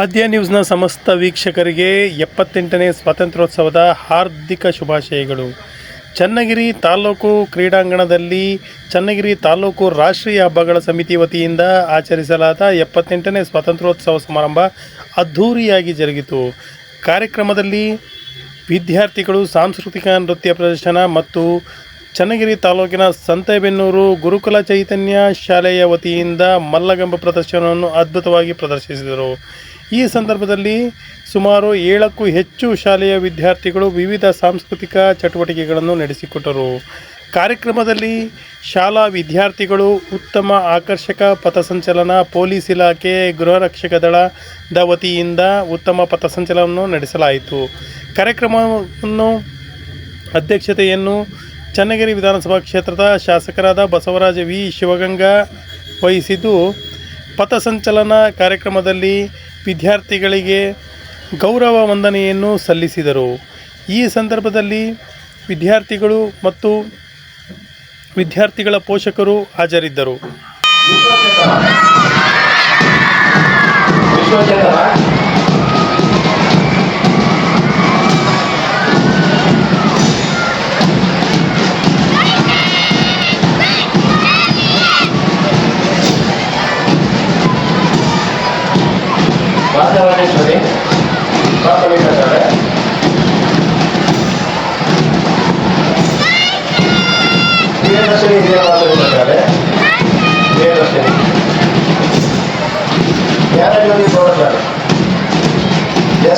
ಆದ್ಯ ನ್ಯೂಸ್ನ ಸಮಸ್ತ ವೀಕ್ಷಕರಿಗೆ ಎಪ್ಪತ್ತೆಂಟನೇ ಸ್ವಾತಂತ್ರ್ಯೋತ್ಸವದ ಹಾರ್ದಿಕ ಶುಭಾಶಯಗಳು. ಚನ್ನಗಿರಿ ತಾಲೂಕು ಕ್ರೀಡಾಂಗಣದಲ್ಲಿ ಚನ್ನಗಿರಿ ತಾಲೂಕು ರಾಷ್ಟ್ರೀಯ ಹಬ್ಬಗಳ ಸಮಿತಿ ವತಿಯಿಂದ ಆಚರಿಸಲಾದ ಎಪ್ಪತ್ತೆಂಟನೇ ಸ್ವಾತಂತ್ರ್ಯೋತ್ಸವ ಸಮಾರಂಭ ಅದ್ಧೂರಿಯಾಗಿ ಜರುಗಿತು. ಕಾರ್ಯಕ್ರಮದಲ್ಲಿ ವಿದ್ಯಾರ್ಥಿಗಳು ಸಾಂಸ್ಕೃತಿಕ ನೃತ್ಯ ಪ್ರದರ್ಶನ ಮತ್ತು ಚನ್ನಗಿರಿ ತಾಲೂಕಿನ ಸಂತೆಬೆನ್ನೂರು ಗುರುಕುಲ ಚೈತನ್ಯ ಶಾಲೆಯ ವತಿಯಿಂದ ಮಲ್ಲಗಂಬ ಪ್ರದರ್ಶನವನ್ನು ಅದ್ಭುತವಾಗಿ ಪ್ರದರ್ಶಿಸಿದರು. ಈ ಸಂದರ್ಭದಲ್ಲಿ ಸುಮಾರು ಏಳಕ್ಕೂ ಹೆಚ್ಚು ಶಾಲೆಯ ವಿದ್ಯಾರ್ಥಿಗಳು ವಿವಿಧ ಸಾಂಸ್ಕೃತಿಕ ಚಟುವಟಿಕೆಗಳನ್ನು ನಡೆಸಿಕೊಟ್ಟರು. ಕಾರ್ಯಕ್ರಮದಲ್ಲಿ ಶಾಲಾ ವಿದ್ಯಾರ್ಥಿಗಳು, ಉತ್ತಮ ಆಕರ್ಷಕ ಪಥಸಂಚಲನ, ಪೊಲೀಸ್ ಇಲಾಖೆ, ಗೃಹ ರಕ್ಷಕ ದಳದ ವತಿಯಿಂದ ಉತ್ತಮ ಪಥಸಂಚಲನವನ್ನು ನಡೆಸಲಾಯಿತು. ಕಾರ್ಯಕ್ರಮವನ್ನು ಅಧ್ಯಕ್ಷತೆಯನ್ನು ಚನ್ನಗಿರಿ ವಿಧಾನಸಭಾ ಕ್ಷೇತ್ರದ ಶಾಸಕರಾದ ಬಸವರಾಜ ವಿ ಶಿವಗಂಗಾ ವಹಿಸಿದ್ದು, ಪಥಸಂಚಲನ ಕಾರ್ಯಕ್ರಮದಲ್ಲಿ ವಿದ್ಯಾರ್ಥಿಗಳಿಗೆ ಗೌರವ ವಂದನೆಯನ್ನು ಸಲ್ಲಿಸಿದರು. ಈ ಸಂದರ್ಭದಲ್ಲಿ ವಿದ್ಯಾರ್ಥಿಗಳು ಮತ್ತು ವಿದ್ಯಾರ್ಥಿಗಳ ಪೋಷಕರು ಹಾಜರಿದ್ದರು.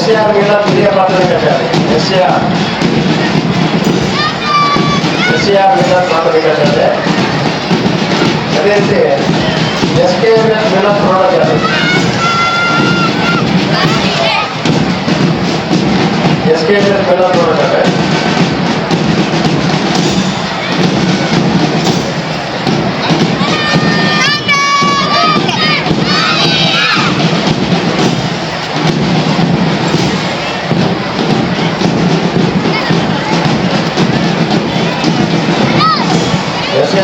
ಹಿರಿಯ ಪ್ರಾಥಮಿಕ ಶಾಲೆ S R S R Meena ಪ್ರಾಥಮಿಕ ಶಾಲೆ ಅದೇ ರೀತಿ ಎಸ್ ಕೆ ಮೀನಾ ಪ್ರೌಢಶಾಲೆ S K S ಮೀನಾ ಪ್ರೌಢಶಾಲೆ ಎಸ್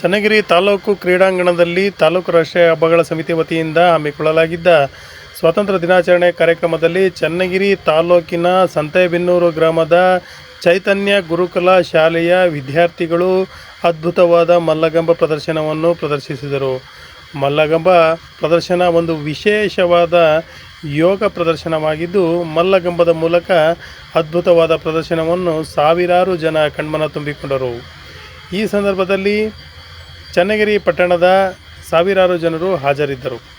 Channagiri taluk ಕ್ರೀಡಾಂಗಣದಲ್ಲಿ ತಾಲೂಕು ರಾಷ್ಟ್ರೀಯ ಹಬ್ಬಗಳ ಸಮಿತಿ ವತಿಯಿಂದ ಹಮ್ಮಿಕೊಳ್ಳಲಾಗಿದ್ದ ಸ್ವಾತಂತ್ರ್ಯ ದಿನಾಚರಣೆ ಕಾರ್ಯಕ್ರಮದಲ್ಲಿ ಚನ್ನಗಿರಿ ತಾಲೂಕಿನ ಸಂತೆಬೆನ್ನೂರು ಗ್ರಾಮದ ಚೈತನ್ಯ ಗುರುಕುಲ ಶಾಲೆಯ ವಿದ್ಯಾರ್ಥಿಗಳು ಅದ್ಭುತವಾದ ಮಲ್ಲಗಂಬ ಪ್ರದರ್ಶನವನ್ನು ಪ್ರದರ್ಶಿಸಿದರು. ಮಲ್ಲಗಂಬ ಪ್ರದರ್ಶನ ಒಂದು ವಿಶೇಷವಾದ ಯೋಗ ಪ್ರದರ್ಶನವಾಗಿದ್ದು, ಮಲ್ಲಗಂಬದ ಮೂಲಕ ಅದ್ಭುತವಾದ ಪ್ರದರ್ಶನವನ್ನು ಸಾವಿರಾರು ಜನ ಕಣ್ಮನ ತುಂಬಿಕೊಂಡರು. ಈ ಸಂದರ್ಭದಲ್ಲಿ ಚನ್ನಗಿರಿ ಪಟ್ಟಣದ ಸಾವಿರಾರು ಜನರು ಹಾಜರಿದ್ದರು.